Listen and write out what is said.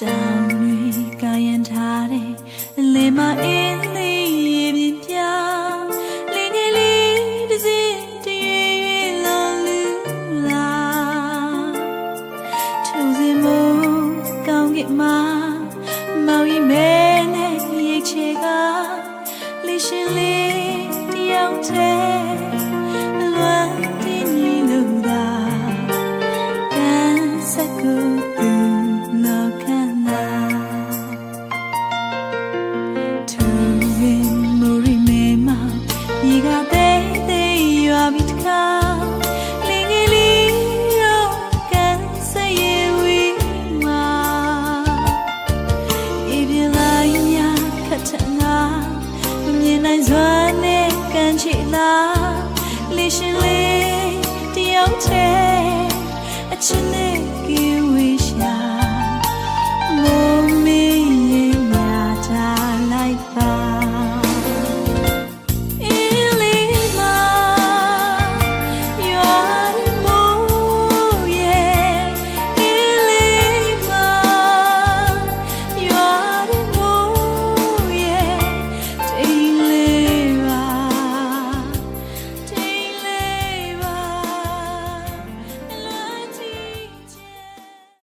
တောင်တွေကရင်ထားတယ်လေမအင်းလေးရေပြင်းပြလင်းငယ်လေးတစ်စင်းတရွေရွေလော်လူလာထုံစင်မကောင်းကင်မှာမောင်ရီမဲနဲ့ရိတ်ချေကလေးရှင်လေးတယောက်တည်း ခါလင်းငယ်လေးရောက